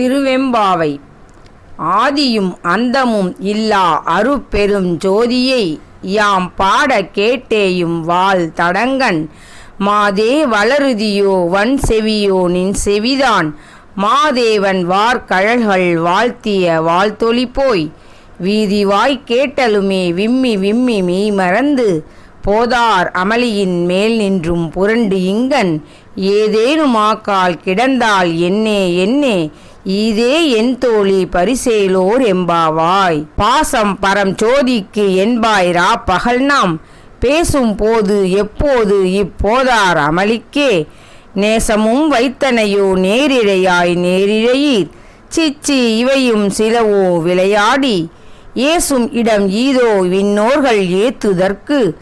திருவெம்பாவை. ஆதியும் அந்தமும் இல்லா அருப்பெரும் ஜோதியை யாம் பாட கேட்டேயும் வாழ் தடங்கன். மாதே வளருதியோ வன் செவியோ நின் செவிதான். மாதேவன் வார்கழல்கள் வாழ்த்திய வாழ்த்தொலி போய். வீதிவாய் கேட்டலுமே விம்மி விம்மி மெய் மறந்து. போதார் அமளியின் மேல் நின்றும் புரண்டு இங்கன். ஏதேனுமாக்கால் கிடந்தால் என்னே என்னே. இதே என் தோழி பரிசேலோர் எம்பாவாய். பாசம் பரம் ஜோதிக்கு என்பாய் ரா பகல் நாம் பேசும் போது எப்போது இப்போதார் அமளிக்கே. நேசமும் வைத்தனையோ நேரிழையாய் நேரிழையீர். சிச்சி இவையும் சிலவோ விளையாடி. ஏசும் இடம் ஈதோ விண்ணோர்கள் ஏத்துதற்கு.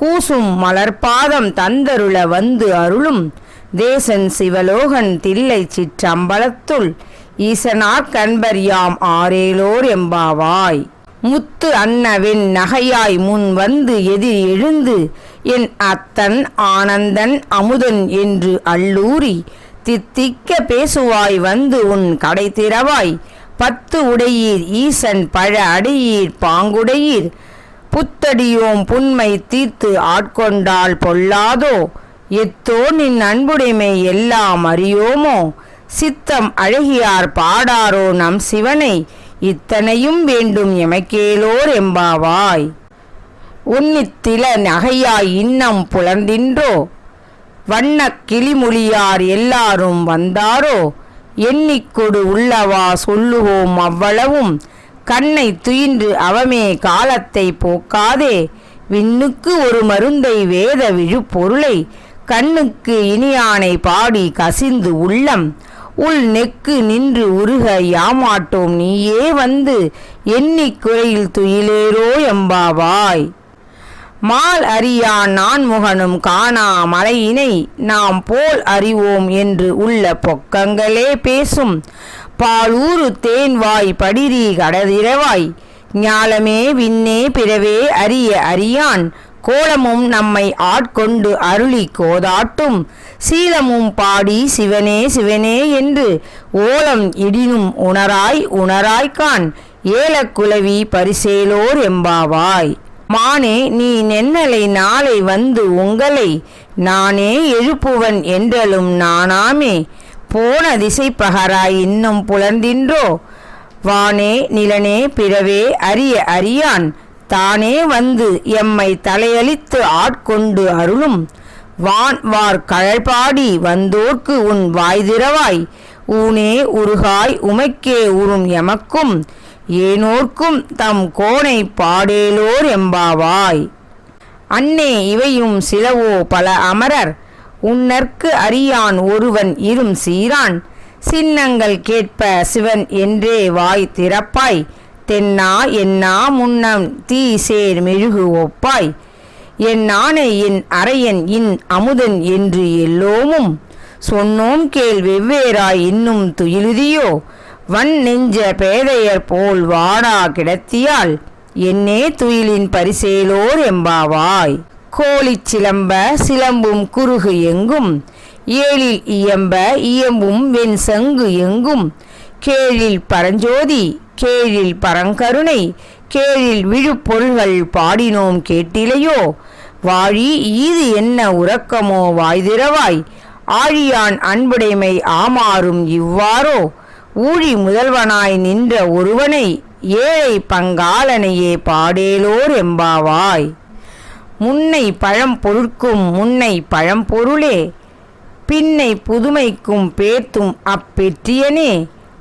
கூசும் மலர்பாதம் தந்தருள வந்து அருளும். தேசன் சிவலோகன் தில்லை சிற்றம்பலத்துள். ஈசனார் கண்பரியாம் ஆரேலோர் எம்பாவாய். முத்து அன்னவின் நகையாய் முன் வந்து எதிர் எழுந்து என் அத்தன் ஆனந்தன் அமுதன் என்று அல்லூரி தித்திக்க பேசுவாய் வந்து உன் கடை திறவாய். பத்து உடையீர் ஈசன் பழ அடையீர் பாங்குடையீர். புத்தடியோம் புன்மை தீர்த்து ஆட்கொண்டால் பொல்லாதோ? எத்தோ நின் அன்புடைமை எல்லாம் அறியோமோ? சித்தம் அழகியார் பாடாரோ நம் சிவனை. இத்தனையும் வேண்டும் எமக்கேலோர் எம்பாவாய். உன்னித்தில நகையாய் இன்னம் புலர்ந்தின்றோ. வண்ணக் கிளிமொழியார் எல்லாரும் வந்தாரோ. எண்ணிக்கொடு உள்ளவா சொல்லுவோம் அவ்வளவும். கண்ணை துயின்று அவமே காலத்தை போக்காதே. விண்ணுக்கு ஒரு மருந்தை வேத விழுப்பொருளை. கண்ணுக்கு இனியானை பாடி கசிந்து உள்ளம். உள் நெக்கு நின்று உருக யாமாட்டோம். நீயே வந்து எண்ணிக் குறையில் துயிலேரோ எம்பாவாய். மால் அறியான் நான்முகனும் காணா மலையினை நாம் போல் அறிவோம் என்று உள்ள பொக்கங்களே பேசும். பாலூரு தேன்வாய் படிரி கடதிரவாய். ஞாலமே விண்ணே பிறவே அறிய அறியான். கோலமும் நம்மை ஆட்கொண்டு அருளி கோதாட்டும். சீலமும் பாடி சிவனே சிவனே என்று ஓலம் இடினும் உணராய் உணராய்கான் ஏலக்குலவி பரிசேலோர் எம்பாவாய். மானே நீ நென்னலை நாளை வந்து உங்களை. நானே எழுப்புவன் என்றலும் நானாமே. போன திசை பகராய் இன்னும் புலர்ந்தின்றோ? வானே நிலனே பிறவே அறிய அறியான். தானே வந்து எம்மை தலையளித்து ஆட்கொண்டு அருளும். வான் வார் கழல்பாடி வந்தோர்க்கு உன் வாய்திரவாய் ஊனே உருகாய் உமைக்கே உறும் எமக்கும். ஏனோர்க்கும் தம் கோணை பாடேலோர் எம்பாவாய். அன்னே இவையும் சிலவோ பல அமரர். உன்னற்கு அறியான் ஒருவன் இரும் சீரான். சின்னங்கள் கேட்ப சிவன் என்றே வாய் திறப்பாய். தென்னா என்னா முன்னம் தீ சேர் மெழுகு ஒப்பாய். என் ஆணை என் அரையன் இன் அமுதன் என்று எல்லோமும் சொன்னோம் கேள் வெவ்வேறாய் இன்னும் துயிலுதியோ? வன் நெஞ்ச பேதையர் போல் வாடா கிடத்தியால் என்னே துயிலின் பரிசேலோர் எம்பாவாய். கோழிச் சிலம்ப சிலம்பும் குறுகு எங்கும்? ஏழில் இயம்ப இயம்பும் வெண் சங்கு எங்கும்? கேழில் பரஞ்சோதி கேழில் பரங்கருணை கேழில் விழுப்பொருள்கள் பாடினோம் கேட்டிலையோ? வாழி ஈது என்ன உறக்கமோ வாய்திரவாய் ஆழியான் அன்புடைமை ஆமாறும் இவ்வாறோ? ஊழி முதல்வனாய் நின்ற ஒருவனை ஏழை பங்காளனையே பாடேலோர் எம்பாவாய்? முன்னை பழம் பொருட்கும் முன்னை பழம்பொருளே பின்னை புதுமைக்கும் பேத்தும் அப்பெற்றியனே?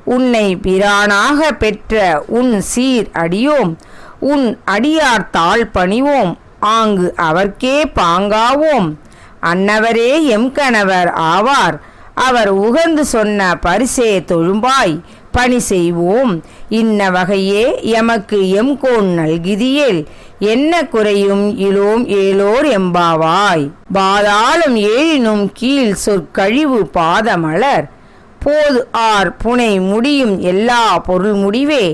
உன்னை பிரானாக பெற்ற உன் சீர் அடியோம். உன் அடியார் தாழ் பணிவோம். ஆங்கு அவர்க்கே பாங்காவோம். அன்னவரே எம் கணவர் ஆவார். அவர் உகந்து சொன்ன பரிசே தொழும்பாய். பணி செய்வோம். இன்ன வகையே எமக்கு எம்கோன் நல்கிதியேல். என்ன குறையும் இலோம் ஏலோர் எம்பாவாய். பாதாளம் ஏழினும் கீழ் சொற்கழிவு பாதமலர். போது ஆர் புனை முடியும் எல்லா பொருள் முடிவே.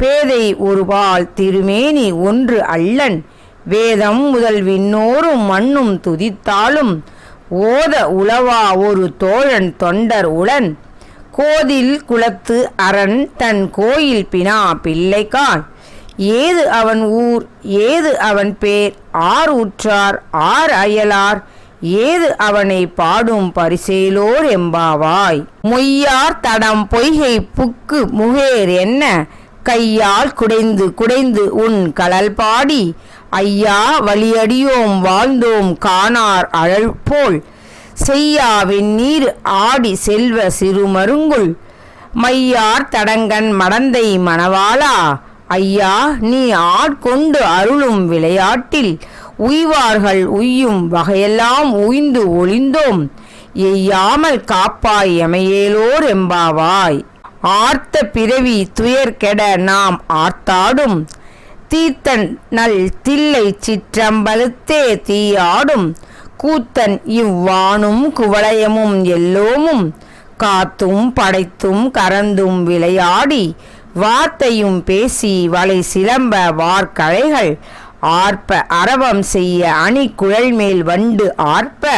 பேதை ஒருபால் திருமேனி ஒன்று அல்லன். வேதம் முதல் விண்ணோரும் மண்ணும் துதித்தாலும் ஓத உளவா ஒரு தோழன் தொண்டர் உளன். கோதில் குலத்து அரண் தன் கோயில் பினா பிள்ளைக்கான் ஏது அவன் ஊர் ஏது அவன் பேர் ஆர் உற்றார் ஆர் அயலார். ஏது அவனை பாடும் பரிசேலோர் எம்பாவாய்? மொய்யார் தடம் பொய்கை புக்கு முகேர் என்ன? கையால் குடைந்து குடைந்து உன் கலல் பாடி? ஐயா வழியடியோம் வாழ்ந்தோம் காணார் அழல் போல் செய்யாவின் நீர் ஆடி செல்வ சிறுமருங்குள் மையார் தடங்கன் மடந்தை மணவாளா? ஐயா நீ ஆட்கொண்டு அருளும் விளையாட்டில். உய்வார்கள் உய்யும் வகையெல்லாம் உய்ந்து ஒளிந்தோம். எய்யாமல் காப்பாய் எமையேலோர் எம்பாவாய். ஆர்த்த பிறவி துயர் கெட நாம் ஆர்த்தாடும். தீத்தன் நல் தில்லை சிற்றம்பலத்தே தீயாடும். கூத்தன் இவ்வானும் குவளையமும் எல்லோமும். காத்தும் படைத்தும் கறந்தும் விளையாடி. வார்த்தையும் பேசி வலை சிலம்ப வார்கழைகள் ஆர்ப்ப அரவம் செய்ய அணி குழல் மேல் வண்டு ஆர்ப்ப.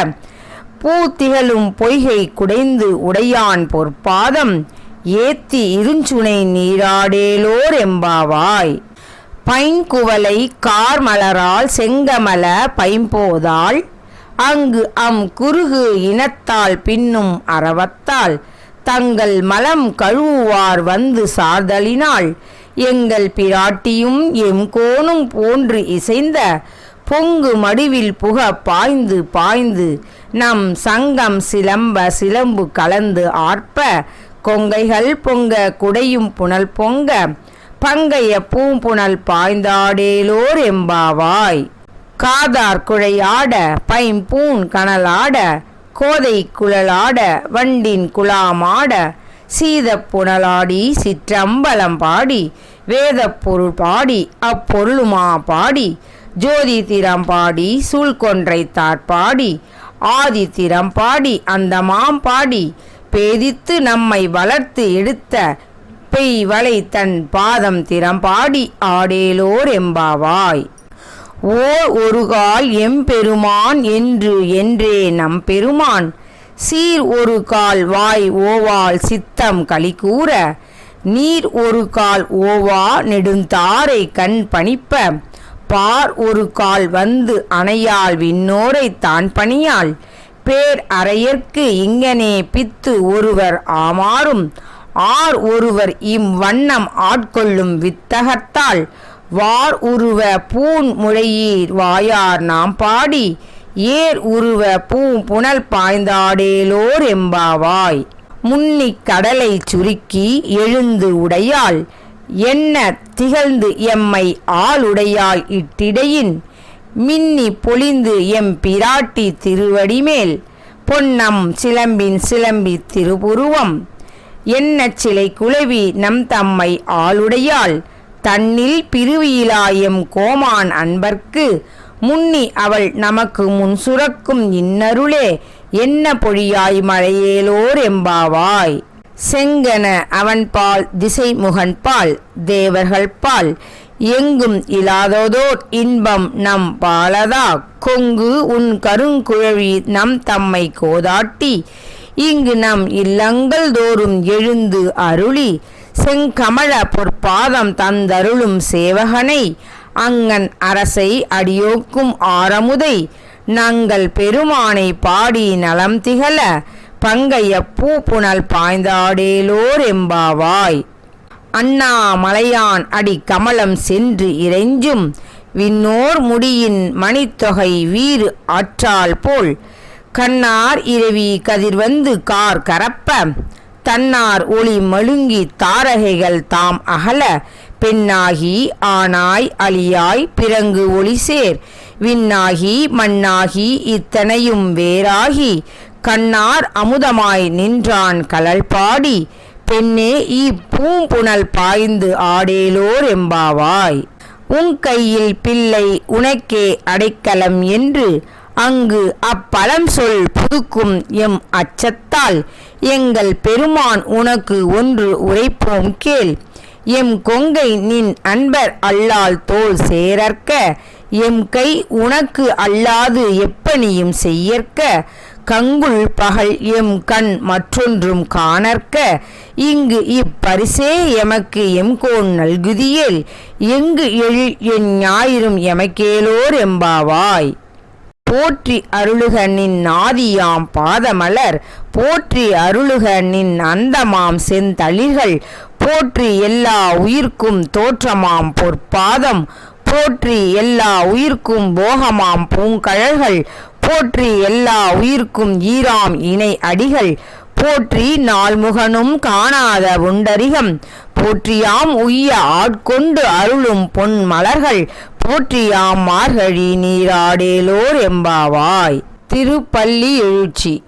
திகழும் பொய்கை குடைந்து உடையான் பொற்பாதம். ஏத்தி இருஞ்சுனை நீராடேலோர் எம்பாவாய். பைங்குவலை கார்மலரால் செங்கமல பைம்போதால் அங்கு அம் குறுகு இனத்தால் பின்னும் அறவத்தால் தங்கள் மலம் கழுவுவார் வந்து சார்தலினால் எங்கள் பிராட்டியும் எம் கோணும் போன்று இசைந்த பொங்கு மடுவில் புக பாய்ந்து பாய்ந்து நம் சங்கம் சிலம்ப சிலம்பு கலந்து ஆர்ப்ப கொங்கைகள் பொங்க குடையும் புனல் பொங்க பங்கைய பூம்புணல் பாய்ந்தாடேலோர் எம்பாவாய். காதார் குழையாட பைம்பூன் கனலாட கோதை குழலாட வண்டின் குலாமாட சீதப் புனலாடி சிற்றம்பலம் பாடி வேதப்பொருள் பாடி அப்பொருளுமா பாடி ஜோதி திறம் பாடி சூழ்கொன்றை தாட்பாடி ஆதி திறம் பாடி அந்த மாம் பாடி பேதித்து நம்மை வளர்த்து எடுத்த பெய் வளை தன் பாதம் திறம்பாடி ஆடேலோர் எம்பாவாய். ஓர் ஒருகால் எம்பெருமான் என்று என்றே நம் பெருமான் சீர் ஒரு கால் வாய் ஓவால் சித்தம் களிகூற நீர் ஒரு கால் ஓவா நெடுந்தாரை கண் பணிப்ப பார் ஒரு கால் வந்து அணையால் விண்ணோரை தான் பணியால் பேர் அறையற்கு இங்கனே பித்து ஒருவர் ஆமாறும் ஆர் ஒருவர் இம் வண்ணம் ஆட்கொள்ளும் வித்தகத்தால் வார் உருவ பூன் முளையீர் வாயார் நாம் பாடி ஏர் உருவ பூ புனல் பாய்ந்தாடேலோர் எம்பாவாய். முன்னி கடலை சுருக்கி எழுந்து உடையாள். என்ன திகழ்ந்து எம்மை ஆளுடையாள் இட்டிடையின். மின்னி பொழிந்து எம் பிராட்டி திருவடிமேல். பொன்னம் சிலம்பின் சிலம்பி திருபுருவம் என்ன சிலை குலவி நம் தம்மை ஆளுடையாள். தன்னில் பிரிவியிலாயம் கோமான் அன்பர்க்கு. முன்னி அவள் நமக்கு முன் சுரக்கும் இன்னருளே. என்ன பொழியாய் மழையேலோர் எம்பாவாய்? செங்கன அவன்பால் திசை முகன்பால் தேவர்கள் பால். எங்கும் இலாததோர் இன்பம் நம் பாலதா. கொங்கு உன் கருங்குழவி நம் தம்மை கோதாட்டி. இங்கு நம் இல்லங்கள் தோறும் எழுந்து அருளி. செங்கமல பொற்பாதம் தந்தருளும் சேவகனை. அங்கன் அரசை அடியோக்கும் ஆரமுதை. நாங்கள் பெருமானை பாடி நலம் திகழ பங்கைய பூப்புணல் பாய்ந்தாடேலோர் எம்பாவாய். அண்ணாமலையான் அடி கமலம் சென்று இறைஞ்சும் விண்ணோர் முடியின் மணித்தொகை வீறு ஆற்றால் போல். கண்ணார் இரவி கதிர்வந்து கார் கரப்ப தன்னார் ஒளி மழுங்கி தாரகைகள் தாம் அகல பெண்ணாகி ஆனாய் அழியாய் பிறங்கு ஒளிசேர் விண்ணாகி மண்ணாகி இத்தனையும் வேறாகி. கண்ணார் அமுதமாய் நின்றான் கலல் பாடி. பெண்ணே இப்பூம்புணல் பாய்ந்து ஆடேலோர் எம்பாவாய். உன் கையில் பிள்ளை உனக்கே அடைக்கலம் என்று. அங்கு அப்பழம் சொல் புதுக்கும் எம் அச்சத்தால். எங்கள் பெருமான் உனக்கு ஒன்று உரைப்போம் கேள். எம் கொங்கை நின் அன்பர் அல்லால் தோல் சேரற்க எம் கை உனக்கு அல்லாது எப்பணியும் செய்யற்க கங்குள் பகல் எம் கண் மற்றொன்றும் காணற்க இங்கு இப்பரிசே எமக்கு எம்கோன் நல்குதியேல் எங்கு எழில் என் ஞாயிறும் எமக்கேலோர் எம்பாவாய். போற்றி அருளுக நின் நாதியாம் பாதமலர் போற்றி அருளுக நின் அந்தமாம் செந்தளிர்கள் போற்றி எல்லா உயிர்க்கும் தோற்றமாம் பொற்பாதம் போற்றி எல்லா உயிர்க்கும் போகமாம் பூங்கழல்கள். போற்றி எல்லா உயிர்க்கும் ஈராம் இணை அடிகள். போற்றி நாள்முகனும் காணாத உண்டரிகம். போற்றியாம் உய்ய ஆட்கொண்டு அருளும் பொன் மலர்கள். போற்றியாம் மார்கழி நீராடேலோர் எம்பாவாய். திருப்பள்ளி எழுச்சி.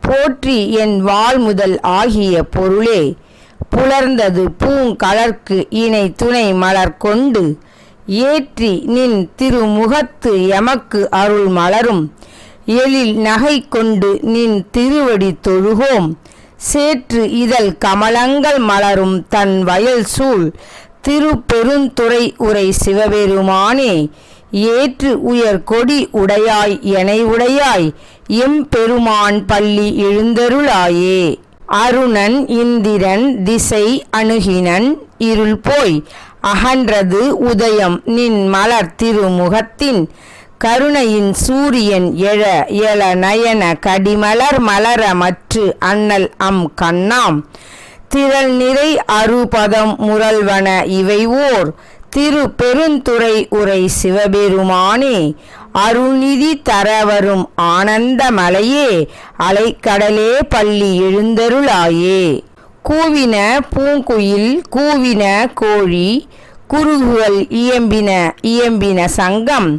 போற்றி என் வாழ் முதல் ஆகிய பொருளே. புலர்ந்தது பூங்கலர்க்கு இணை துணை மலர் கொண்டு ஏற்றி நின் திருமுகத்து எமக்கு அருள் மலரும். எழில் நகை கொண்டு நின் திருவடி தொழுகோம். சேற்று இதழ் கமலங்கள் மலரும் தன் வயல் சூழ். திருப்பெருந்துறை உரை சிவபெருமானே ஏற்று உயர் கொடி உடையாய் எனை உடையாய் எம்பெருமான் பள்ளி எழுந்தருளாயே. அருணன் இந்திரன் திசை அணுகினன் இருள் போய் அகன்றது உதயம் நின் மலர் திருமுகத்தின். கருணையின் சூரியன் எழ எழ நயன கடிமலர் மலர மற்று அண்ணல் அம் கண்ணாம். திரள் நிறை அருபதம் முரல்வன இவை ஓர் திரு பெருந்துறை உரை சிவபெருமானே. அருள்நிதி தரவரும் ஆனந்த மலையே அலைக்கடலே பள்ளி எழுந்தருளாயே. கூவின பூங்குயில் கூவின கோழி குருகுகள் இயம்பின இயம்பின சங்கம்.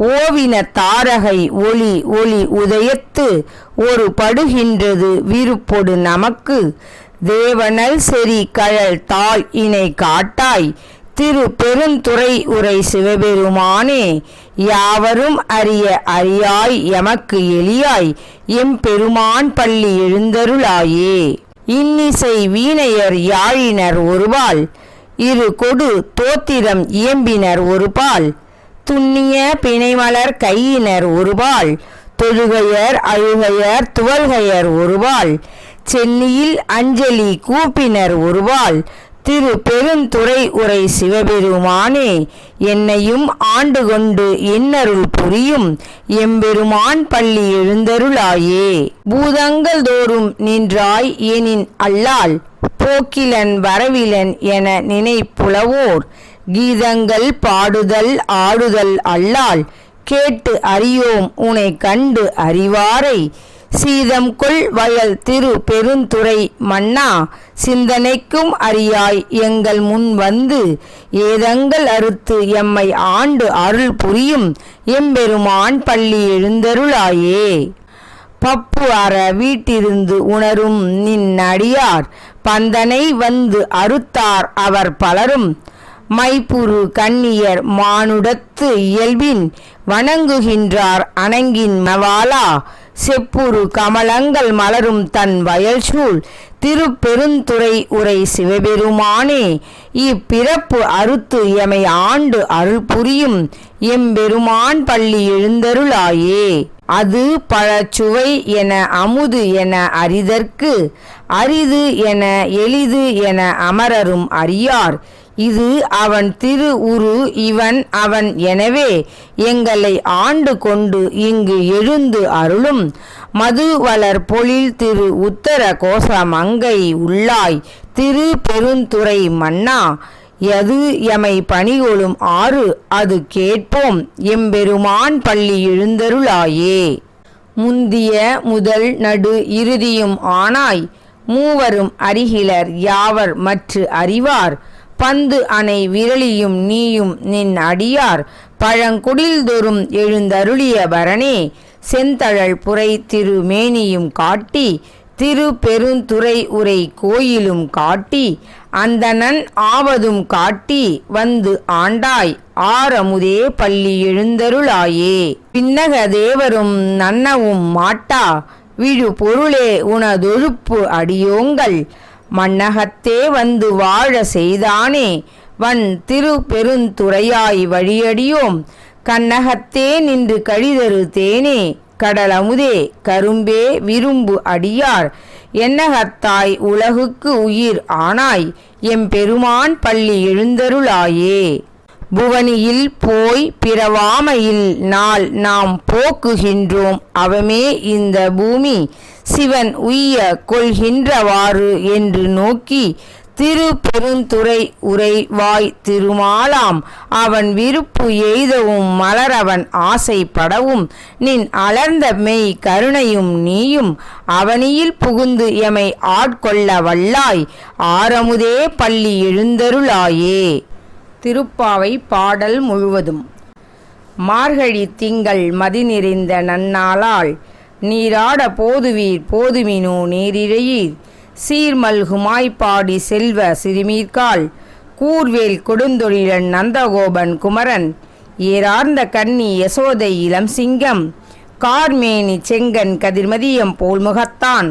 ஓவின தாரகை ஒளி ஒளி உதயத்து ஒரு படுகின்றது விருப்பொடு நமக்கு. தேவனல் செறி கழல் தாள் இணை காட்டாய் திரு பெருந்துறை உரை சிவபெருமானே யாவரும் அறிய அறியாய் எமக்கு எளியாய் எம்பெருமான் பள்ளி எழுந்தருளாயே. இன்னிசை வீணையர் யாழினர் ஒருபால் இரு கொடு தோத்திரம் இயம்பினர் ஒருபால் துண்ணிய பிணைமலர் கையினர் ஒருபால் தொழுகையர் அழுகையர் துவல்கையர் ஒருபால் சென்னியில் அஞ்சலி கூப்பினர் ஒருவாள் திரு பெருந்துறை உரை சிவபெருமானே என்னையும் ஆண்டு கொண்டு என்னருள் புரியும் எம்பெருமான் பள்ளி எழுந்தருளாயே. பூதங்கள் தோறும் நின்றாய் எனின் அல்லால் போக்கிலன் வரவிலன் என நினைப்புலவோர். கீதங்கள் பாடுதல் ஆடுதல் அல்லால் கேட்டு அறியோம் உனை கண்டு அறிவாரை. சீதம் கொள் வயல் திரு பெருந்துறை மன்னா சிந்தனைக்கும் அறியாய் எங்கள் முன் வந்து ஏதங்கள் அறுத்து எம்மை ஆண்டு அருள் புரியும் எம்பெருமான் பள்ளி எழுந்தருளாயே. பப்பு அற வீட்டிருந்து உணரும் நின் அடியார் பந்தனை வந்து அறுத்தார் அவர் பலரும். மைப்புரு கண்ணியர் மானுடத்து இயல்பின் வணங்குகின்றார் அணங்கின் மவாலா செப்புரு கமலங்கள் மலரும் தன் வயல் சூழ் திருப்பெருந்துறை உரை சிவபெருமானே இப்பிறப்பு அறுத்து எமை ஆண்டு அருள் புரியும் எம்பெருமான் பள்ளி எழுந்தருளாயே. அது பழச்சுவை என அமுது என அறிதற்கு அரிது என எளிது என அமரரும் அறியார். இது அவன் திரு உரு இவன் அவன். எனவே எங்களை ஆண்டு கொண்டு இங்கு எழுந்து அருளும். மதுவளர் பொழில் திரு உத்தர கோச மங்கை உள்ளாய். திரு பெருந்துறை மன்னா எது எமை பணிகொளும் ஆறு அது கேட்போம். எம்பெருமான் பள்ளி எழுந்தருளாயே. முந்திய முதல் நடு இறுதியும் ஆனாய். மூவரும் அருகிலர் யாவர் மற்று அறிவார். பந்து அணை விரலியும் நீயும் நின் அடியார். பழங்குடில் தோறும் எழுந்தருளிய பரணே செந்தழல் புரை திருமேனியும் காட்டி திரு பெருந்துறை உரை கோயிலும் காட்டி அந்தணன் ஆவதும் காட்டி வந்து ஆண்டாய் ஆரமுதே பள்ளி எழுந்தருளாயே. பின்னக தேவரும் நன்னவும் மாட்டா விழு பொருளே உனதொழுப்பு அடியோங்கள். மன்னகத்தே வந்து வாழ செய்தானே? வன் திரு பெருந்துறையாய் வழியடியோம். கண்ணகத்தே நின்று கழிதரு தேனே? கடலமுதே கரும்பே விரும்பு அடியார். என்னகத்தாய் உலகுக்கு உயிர் ஆனாய்? எம்பெருமான் பள்ளி எழுந்தருளாயே. புவனியில் போய் பிறவாமையில் நாள் நாம் போக்குகின்றோம் அவமே இந்த பூமி. சிவன் உய்ய கொள்கின்றவாறு என்று நோக்கி திரு பெருந்துறை உரைவாய் திருமாலாம். அவன் விருப்பு எய்தவும் மலரவன் ஆசைப்படவும். நின் அலர்ந்த மெய் கருணையும் நீயும் அவனியில் புகுந்து எமை ஆட்கொள்ள வல்லாய். ஆரமுதே பள்ளி எழுந்தருளாயே. திருப்பாவை பாடல் முழுவதும். மார்கழி திங்கள் மதி நிறைந்த நன்னாளால் நீராட போதுவீர் போதுமினோ நீரிழையீர். சீர்மல்குமாய்ப்பாடி செல்வ சிறுமீர்கால் கூர்வேல் கொடுந்தொழிலன் நந்தகோபன் குமரன் ஏரார்ந்த கன்னி யசோதை இளம் சிங்கம் கார்மேனி செங்கன் கதிர்மதியம் போல் முகத்தான்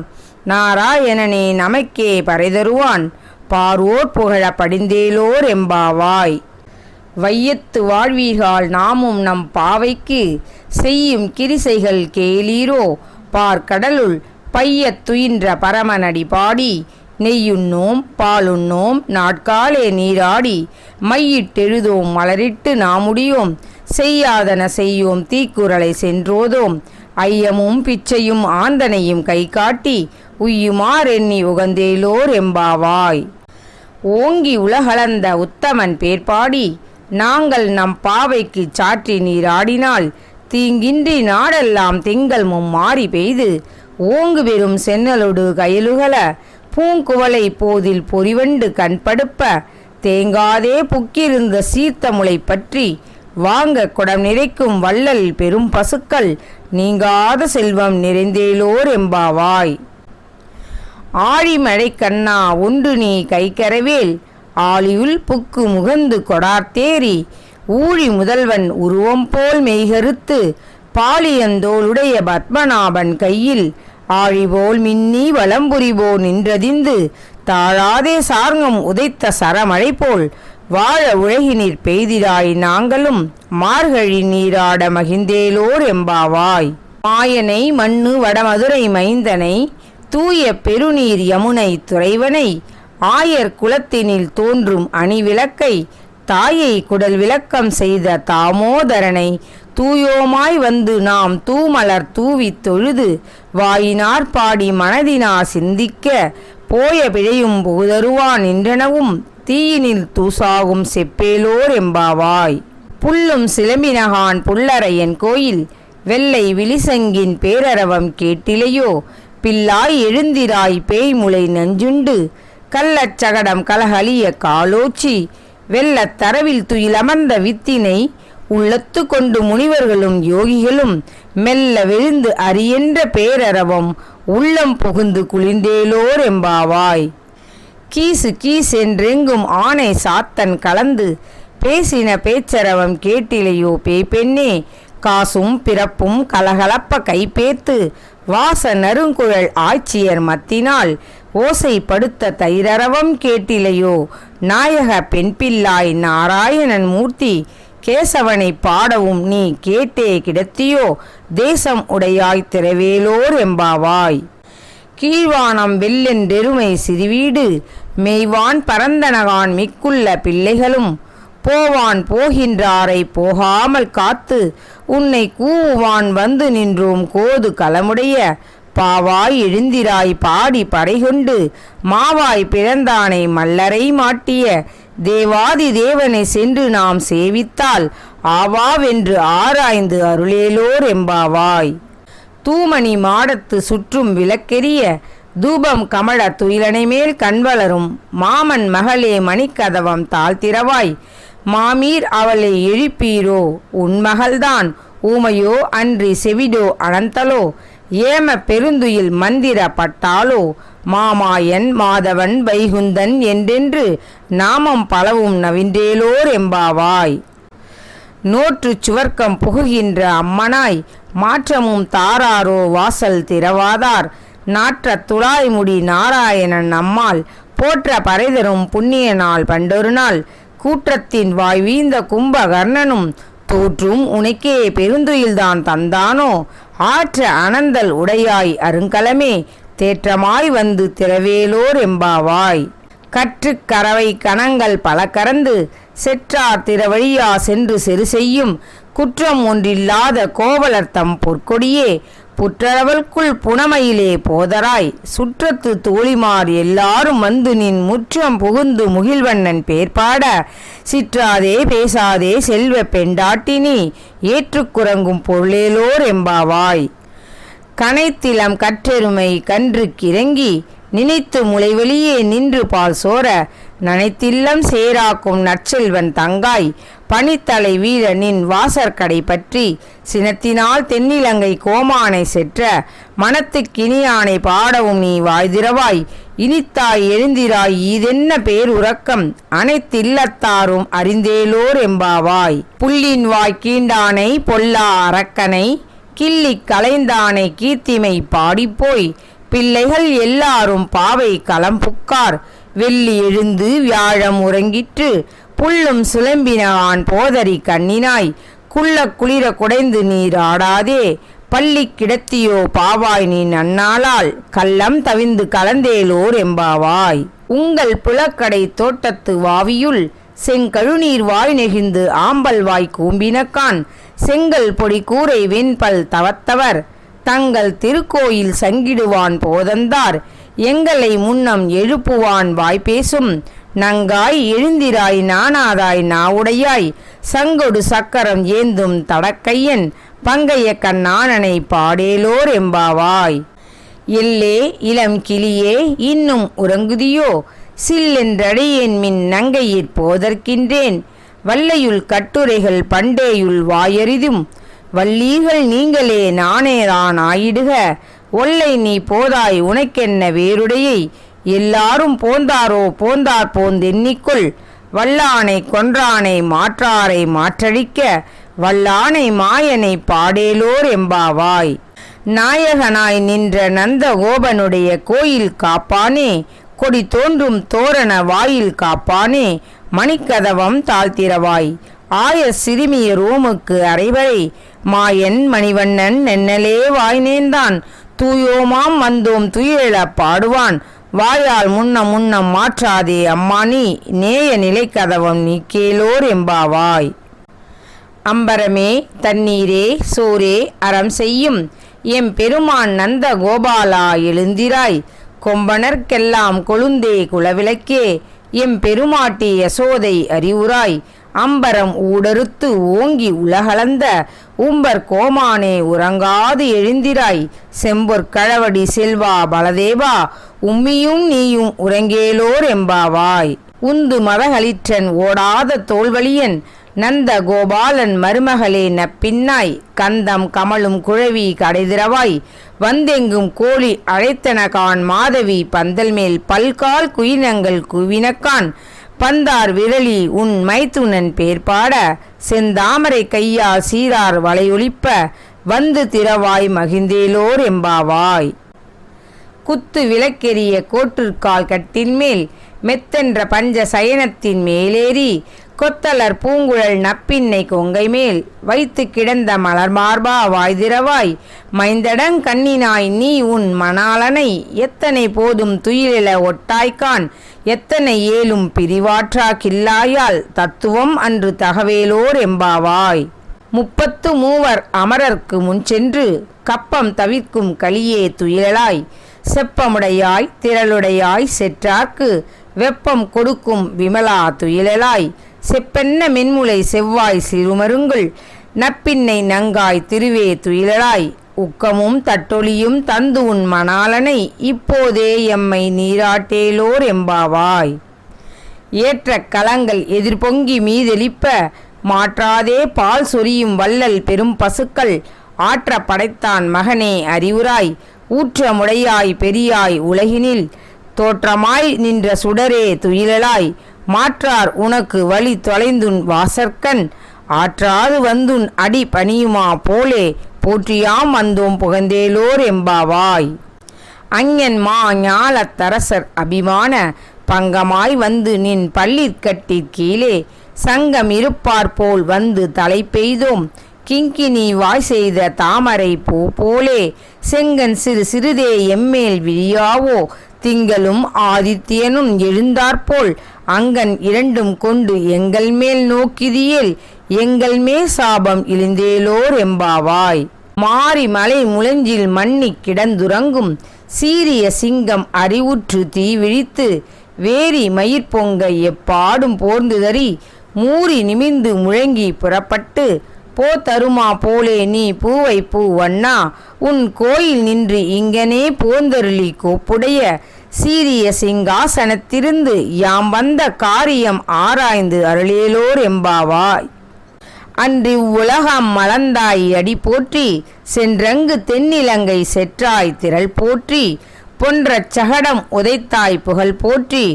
நாராயணனே நமக்கே பறைதருவான் பாரோர் புகழ படிந்தேலோர் எம்பாவாய். வையத்து வாழ்வீர்கள் நாமும் நம் பாவைக்கு செய்யும் கிரிசைகள் கேளீரோ? பார்க்கடலுள் பையத் துயின்ற பரமனடி பாடி நெய்யுண்ணோம் பாலுண்ணோம் நாட்காலே நீராடி மையிட்டெழுதோம் மலரிட்டு நாமுடியோம் செய்யாதன செய்யோம் தீக்குறளை சென்றோதோம். ஐயமும் பிச்சையும் ஆந்தனையும் கை காட்டி உய்யுமாறெண்ணி உகந்தேலோர் எம்பாவாய். ஓங்கி உலகளந்த உத்தமன் பேர்பாடி நாங்கள் நம் பாவைக்கு சாற்றி நீராடினால் தீங்கின்றி நாடெல்லாம் திங்கள் மும்மாறி பெய்து ஓங்கு பெறும் சென்னலொடு கயலுகல பூங்குவலை போதில் பொறிவண்டு கண்படுப்ப தேங்காதே புக்கிருந்த சீர்த்தமுளை பற்றி வாங்க குடம் நிறைக்கும் வள்ளல் பெரும் பசுக்கள் நீங்காத செல்வம் நிறைந்தேலோர் எம்பாவாய். ஆழிமழை கண்ணா ஒன்று நீ கைக்கரவேல். ஆழியுள் புக்கு முகந்து கொடார்த்தேரி ஊழி முதல்வன் உருவம் போல் மெய்கருத்து. பாலியந்தோளுடைய பத்மநாபன் கையில் ஆழிபோல் மின்னி வலம்புரிபோ நின்றதிந்து தாழாதே சார்ங்கம் உதைத்த சரமழை போல் வாழ உலகினிற் பெய்திடாய் நாங்களும் மார்கழி நீராட மகிழ்ந்தேலோர் எம்பாவாய். மாயனை மண்ணு வடமதுரை மைந்தனை தூய பெருநீர் யமுனை துறைவனை ஆயர் குலத்தினில் தோன்றும் அணிவிளக்கை தாயை குடல் விளக்கம் செய்த தாமோதரனை தூயோமாய் வந்து நாம் தூமலர் தூவித் தொழுது வாயினார் பாடி மனதினா சிந்திக்க போய பிழையும் புகுதருவான் நின்றனவும் தீயினில் தூசாகும் செப்பேலோர் எம்பாவாய். புல்லும் சிலம்பினகான் புல்லரையன் கோயில் வெள்ளை விழிசங்கின் பேரரவம் கேட்டிலையோ பிள்ளாய் எழுந்திராய் பேய்முளை நஞ்சுண்டு. கள்ளச்சகடம் கலகலிய காலோச்சி. வெள்ளத் தரவில் துயிலமர்ந்த வித்தினை. உள்ளத்து கொண்டு முனிவர்களும் யோகிகளும் மெல்ல விழுந்து அரியென்ற பேரரவம். உள்ளம் புகுந்து குளிர்ந்தேலோர் எம்பாவாய். கீசு கீஸ் என்றெங்கும் ஆணை சாத்தன் கலந்து. பேசின பேச்சரவம் கேட்டிலையோ பேய்பெண்ணே காசும் பிறப்பும் கலகலப்ப கைப்பேத்து. வாச நறுங்குழல் ஆட்சியர் மத்தினால் ஓசைப்படுத்த தைரரவம் கேட்டிலையோ. நாயக பெண்பில்லாய் நாராயணன் மூர்த்தி கேசவனை பாடவும் நீ கேட்டே கிடத்தியோ. தேசம் உடையாய் திரவேலோர் எம்பாவாய். கீழ்வானம் வெள்ளென்றெருமை சிறுவீடு மெய்வான் பரந்தனகான் மிக்குள்ள பிள்ளைகளும். போவான் போகின்றாரை போகாமல் காத்து உன்னை கூவுவான் வந்து நின்றோம் கோது களமுடைய. பாவாய் எழுந்திராய் பாடி படைகொண்டு மாவாய் பிறந்தானை மல்லரை மாட்டிய. தேவாதி தேவனை சென்று நாம் சேவித்தால் ஆவாவென்று ஆராய்ந்து அருளேலோர் எம்பாவாய். தூமணி மாடத்து சுற்றும் விளக்கெரிய. தூபம் கமழ துயிலனை மேல் கண்வளரும். மாமன் மகளே மணிக்கதவம் தாழ்த்திரவாய் மாமீர் அவளை எழுப்பீரோ? உன் மகள்தான். ஊமையோ அன்றி செவிடோ அனந்தலோ? ஏம பெருந்துயில் மந்திர பட்டாலோ மாமாயன் மாதவன் வைகுந்தன் என்றென்று நாமம் பலவும் நவின்றேலோர் எம்பாவாய். நோற்று சுவர்க்கம் புகுகின்ற அம்மனாய் மாற்றமும் தாராரோ வாசல் திறவாதார். நாற்ற துளாய்முடி நாராயணன் அம்மாள் போற்ற பறைதரும் புண்ணிய நாள் பண்டொரு நாள் கூற்றத்தின் வாய் வீந்த கும்பகர்ணனும் தோற்றும் உனக்கே பெருந்துயில்தான் தந்தானோ? ஆற்ற அனந்தல் உடையாய் அருங்கலமே தேற்றமாய் வந்து திரவேலோர் எம்பாவாய். கற்றுக் கறவை கணங்கள் பல கறந்து செற்றார் திறவழியா சென்று செரு செய்யும் குற்றம் ஒன்றில்லாத கோவலர்த்தம் பொற்கொடியே புற்றளவல்குள் புனமையிலே போதராய். சுற்றத்து தோழிமார் எல்லாரும் வந்து நின் முற்றம் புகுந்து முகில்வண்ணன் பேர்பாட சிற்றாதே பேசாதே செல்வ பெண்டாட்டினி ஏற்றுக்குறங்கும் பொருளேலோர் எம்பாவாய். கனைத்திலம் கற்றெருமை கன்று கிறங்கி நினைத்து முளைவெளியே நின்று பால் சோர நனைத்தில்லம் சேராக்கும் நற்செல்வன் தங்காய் பனித்தலை வீரனின் வாசற்கடை பற்றி சினத்தினால் தென்னிலங்கை கோமானை செற்ற மனத்துக்கினியானை பாடவும் நீ வாய்திரவாய் இனித்தாய் எழுந்திராய் ஈதென்ன பேருறக்கம் அனைத்தில்லத்தாரும் அறிந்தேலோர் எம்பாவாய். புள்ளின் வாய் கீண்டானை பொல்லா அரக்கனை கிள்ளி கலைந்தானை கீர்த்திமை பாடிப்போய் பிள்ளைகள் எல்லாரும் பாவை களம்புக்கார் வெள்ளி எழுந்து வியாழம் உறங்கிற்று. புல்லும் சுலம்பினான் போதரி கண்ணினாய். குள்ள குளிர குடைந்து நீர் ஆடாதே. பள்ளி கிடத்தியோ பாவாய் நீ நன்னாளால். கள்ளம் தவிந்து கலந்தேலோர் எம்பாவாய். உங்கள் புலக்கடை தோட்டத்து வாவியுள். செங்கழுநீர் வாய் நெகிழ்ந்து ஆம்பல் வாய் கூம்பினக்கான். செங்கல் பொடி கூரை வெண்பல் தவத்தவர். தங்கள் திருக்கோயில் சங்கிடுவான் போதந்தார். எங்களை முன்னம் எழுப்புவான் வாய்ப்பேசும் நங்காய் எழுந்திராய் நானாதாய் நாவுடையாய். சங்கொடு சக்கரம் ஏந்தும் தடக்கையன். பங்கைய கண்ணானனை பாடேலோர் எம்பாவாய். எல்லே இளம் கிளியே இன்னும் உறங்குதியோ? சில்லென்றடையேன் மின் நங்கையிற் போதற்கின்றேன். வல்லையுள் கட்டுரைகள் பண்டேயுள் வாயறிதும். வள்ளீர்கள் நீங்களே நானேதான் ஆயிடுக. ஒல்லை நீ போதாய் உனக்கென்ன வேறுடையை? எல்லாரும் போந்தாரோ போந்தார் போந்தென்னிக்குள் வல்லானை கொன்றானை மாற்றாரை மாற்றழிக்க வல்லானை மாயனை பாடேலோர் எம்பாவாய். நாயகனாய் நின்ற நந்த கோபனுடைய கோயில் காப்பானே கொடி தோன்றும் தோரண வாயில் காப்பானே மணிக்கதவம் தாழ்த்திரவாய். ஆய சிறுமிய ரோமுக்கு அரைவரை மாயன் மணிவண்ணன் நென்னலே வாய்நேந்தான் தூயோமாம் வந்தோம் துயில பாடுவான். வாயால் முன்ன முன்னம் மாற்றாதே அம்மானி நேய நிலைக்கதவம் நீக்கேலோர் எம்பாவாய். அம்பரமே தண்ணீரே சோரே அறம் செய்யும். எம் பெருமான் நந்த கோபாலா எழுந்திராய். கொம்பனர்க்கெல்லாம் கொழுந்தே குலவிளக்கே. எம் பெருமாட்டி யசோதை அறிவுராய் அம்பரம் ஊடறுத்து ஓங்கி உலகளந்த உம்பர் கோமானே உறங்காது எழுந்திராய். செம்பொற்கழவடி செல்வா பலதேவா உம்மியும் நீயும் உறங்கேலோர் எம்பாவாய். உந்து மதகளிற்றன் ஓடாத தோல்வழியன் நந்த கோபாலன் மருமகளே நப்பின்னாய். கந்தம் கமலும் குழவி கடைதிரவாய் வந்தெங்கும் கோழி அழைத்தனகான் மாதவி பந்தல் மேல் பல்கால் குயினங்கள் குவினக்கான் பந்தார் விரலி உன் மைத்துனன் பேர்பாட செந்தாமரை கையா சீரார் வளையொலிப்ப வந்து திறவாய் மகிழ்ந்தேலோர் எம்பாவாய். குத்து விளக்கெரிய கோற்றுக்கால் கட்டின் மேல் மெத்தென்ற பஞ்ச சயனத்தின் மேலேறி கொத்தலர் பூங்குழல் நப்பின்னை கொங்கை மேல் வைத்து கிடந்த மலர் மார்பா வாய்திரவாய் மைந்தடங் கண்ணினாய் நீ உன் மணாளனை எத்தனை போதும் துயிலில ஒட்டாய்க்கான் எத்தனை ஏலும் பிரிவாற்றா கில்லாயால் தத்துவம் அன்று தகவேலோர் எம்பாவாய். முப்பத்து மூவர் அமரர்க்கு முன்சென்று கப்பம் தவிர்க்கும் கலியே துயிலாய் செப்பமுடையாய் திரளுடையாய் செற்றார்க்கு வெப்பம் கொடுக்கும் விமலா துயிலாய் செப்பென்ன மென்முலை செவ்வாய் சிறுமருங்குள் நப்பின்னை நங்காய் திருவே துயிலராய் உக்கமும் தட்டொலியும் தந்து உன் மணாலனை இப்போதே எம்மை நீராட்டேலோர் எம்பாவாய். ஏற்ற கலங்கள் எதிர்பொங்கி மீதெளிப்ப மாற்றாதே பால் சொரியும் வள்ளல் பெரும் பசுக்கள் ஆற்ற படைத்தான் மகனே அறிவுராய் ஊற்ற முடையாய் பெரியாய் உலகினில் தோற்றமாய் நின்ற சுடரே துயிலலாய் மாற்றார் உனக்கு வழி தொலைந்துன் வாசற்கண். ஆற்றாது வந்துன் அடி பணியுமா போலே போற்றியாம் வந்தோம் புகந்தேலோர் எம்பாவாய். அஞ்ஞன் மா ஞாலத்தரசர் அபிமான பங்கமாய் வந்து நின் பள்ளிற்கட்டிற் கீழே சங்கம் இருப்பார் போல் வந்து தலை பெய்தோம். கிங்கினி வாய் செய்த தாமரை பூ போலே செங்கன் சிறு சிறிதே எம்மேல் விழியாவோ திங்களும் ஆதித்யனும் எழுந்தாற்போல் அங்கன் இரண்டும் கொண்டு எங்கள் மேல் நோக்கிதியேல் எங்கள் மே சாபம் இழிந்தேலோர் எம்பாவாய். மாறி மலை முழஞ்சில் மண்ணி கிடந்துறங்கும் சீரிய சிங்கம் அறிவுற்று தீ விழித்து வேரி மயிர்பொங்க எப்பாடும் போர்ந்துதறி மூறி நிமிந்து முழங்கி புறப்பட்டு போ தருமா போலே நீ பூவை பூ வண்ணா உன் கோயில் நின்று இங்கனே போந்தருளி கோப்புடைய. சீரிய சிங்காசனத்திருந்து யாம் வந்த காரியம் ஆராய்ந்து அருளேலோர் எம்பாவாய். அன்று உலகம் மலர்ந்தாய் அடி போற்றி சென்றங்கு தென்னிலங்கை செற்றாய் திரள் போற்றி. பொன்ற சகடம் உதைத்தாய் புகழ் போற்றி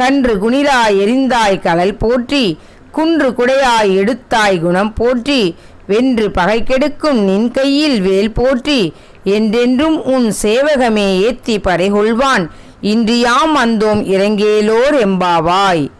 கன்று குனிராய் எரிந்தாய் கலல் போற்றி. குன்று குடையாய் எடுத்தாய் குணம் போற்றி வென்று பகை கெடுக்கும் நின் கையில் வேல் போற்றி என்றென்றும் உன் சேவகமே ஏத்தி பறைகொள்வான். இன்று யாம் வந்தோம் இறங்கேலோர் எம்பாவாய்.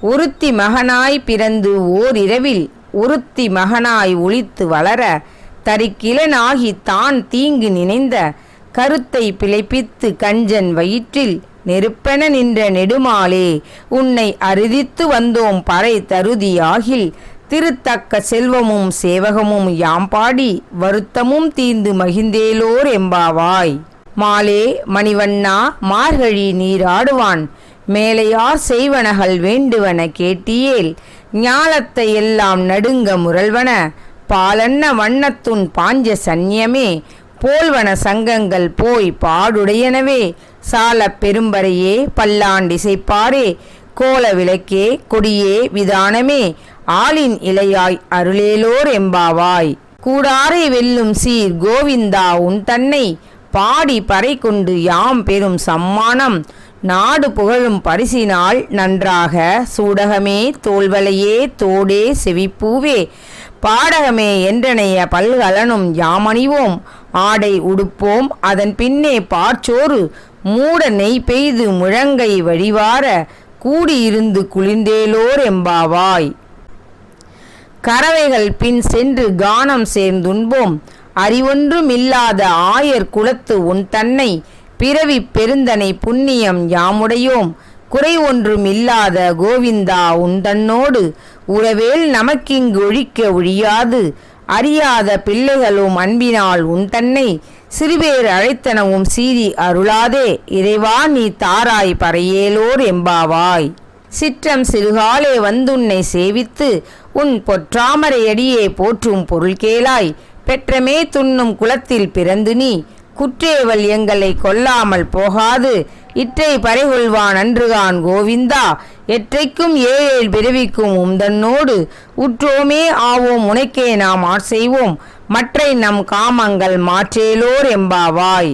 ஒருத்தி மகனாய் பிறந்து ஓர் இரவில் ஒருத்தி மகனாய் ஒளித்து வளர தரிக்கிலனாகி தான் தீங்கு நினைந்த கருத்தை பிழைப்பித்து கஞ்சன் வயிற்றில் நெருப்பென நின்ற நெடுமாலே உன்னை அறுதித்து வந்தோம் பறை தருதியாகில். திருத்தக்க செல்வமும் சேவகமும் யாம் பாடி வருத்தமும் தீந்து மகிழ்ந்தேலோர் எம்பாவாய். மாலே மணிவண்ணா மார்கழி நீராடுவான். மேலையார் செய்வனகள் வேண்டுவன கேட்டியேல். ஞாலத்தை எல்லாம் நடுங்க முரல்வன. பாலன்ன வண்ணத்துன் பாஞ்ச சன்னியமே. போல்வன சங்கங்கள் போய் பாடுடையனவே. சால பெரும்பறையே பல்லாண்டிசைப்பாரே கோல விளக்கே கொடியே விதானமே ஆளின் இலையாய் அருளேலோர் எம்பாவாய். கூடாரை வெல்லும் சீர் கோவிந்தா உன் தன்னை பாடி பறை கொண்டு யாம் பெறும் சம்மானம். நாடு புகழும் பரிசினால் நன்றாக சூடகமே தோல்வலையே தோடே செவிப்பூவே. பாடகமே என்றனைய பல்கலனும் யாமணிவோம். ஆடை உடுப்போம் அதன் பின்னே பார்ச்சோறு மூட நெய் பெய்து முழங்கை வழிவார கூடியிருந்து குளிர்ந்தேலோர் எம்பாவாய். கறவைகள் பின் சென்று கானம் சேர்ந்துண்போம். அறிவொன்றுமில்லாத ஆயர் குலத்து உன் தன்னை பிறவி பெருந்தனை புண்ணியம் யாமுடையோம். குறை ஒன்றும் இல்லாத கோவிந்தா உன் தன்னோடு உறவேல் நமக்கிங்கு ஒழிக்க ஒழியாது. அறியாத பிள்ளைகளும் அன்பினால் உன் தன்னை சிறுபேர் அழைத்தனவும் சீறி அருளாதே இறைவா நீ தாராய் பறையேலோர் எம்பாவாய். சிற்றம் சிறுகாலே வந்துன்னை சேவித்து உன் பொற்றாமரையடியே போற்றும் பொருள் கேளாய். பெற்றமே துண்ணும் குலத்தில் பிறந்து நீ குற்றேவல் எங்களை கொல்லாமல் போகாது. இற்றை பறைகொள்வான் அன்றுகான் கோவிந்தா. எற்றைக்கும் ஏழேல் பிறவிக்கும் உந்தன்னோடு உற்றோமே ஆவோம் உனக்கே நாம் ஆட்செய்வோம் மற்றை நம் காமங்கள் மாற்றேலோர் எம்பாவாய்.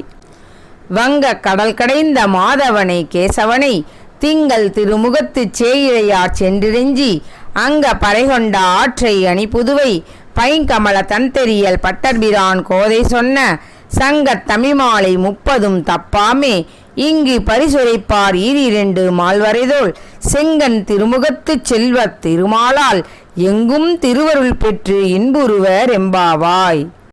வங்க கடல் கடைந்த மாதவனை கேசவனை திங்கள் திருமுகத்துச் சேயிழையார் சென்றிருஞ்சி அங்க பறைகொண்ட ஆற்றை அணி புதுவை பைங்கமல தன்தெரியல் பட்டர்பிரான் கோதை சொன்ன சங்கத் தமிழ்மாலை முப்பதும் தப்பாமே இங்கு பரிசுரைப்பார் ஈரிரண்டு மால்வரைதோல் செங்கன் திருமுகத்து செல்வத் திருமாலால் எங்கும் திருவருள் பெற்று இன்புறுவர் எம்பாவாய்.